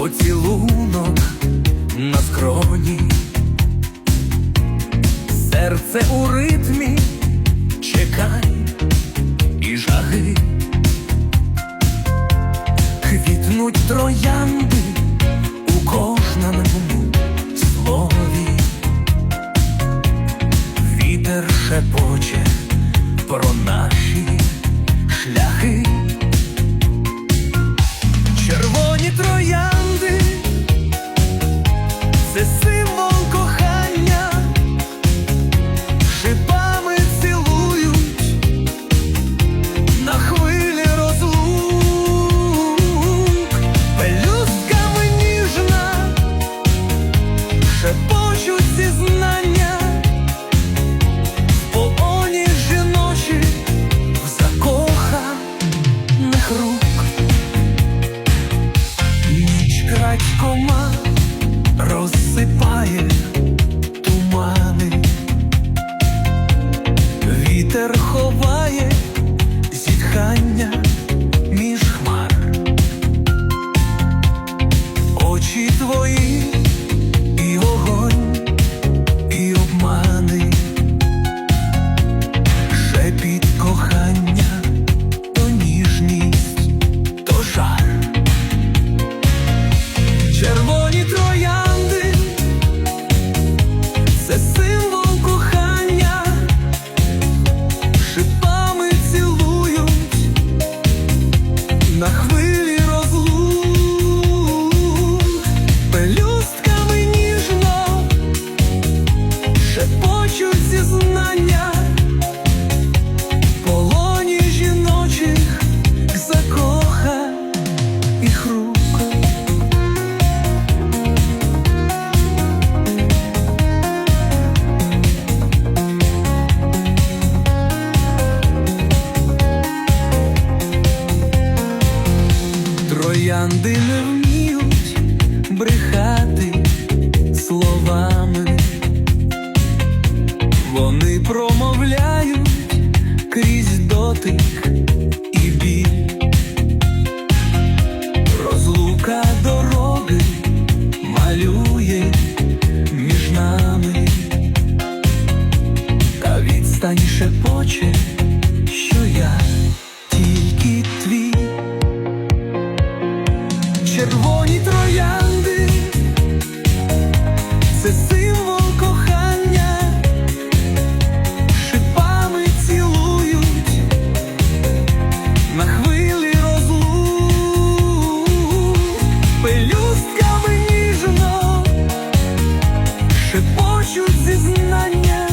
поцілунок на скроні, серце у ритмі, чекай і жаги, квітнуть троянди зітхання між хмар, очі твої і огонь, і обмани, шепіт кохання, то ніжність, то жар. Червоні троянди це символ на хвилі Троянди не вміють брехати словами, вони промовляють крізь дотик це символ кохання, шипами цілують на хвилі розлук, пелюстками ніжно шепочуть зізнання.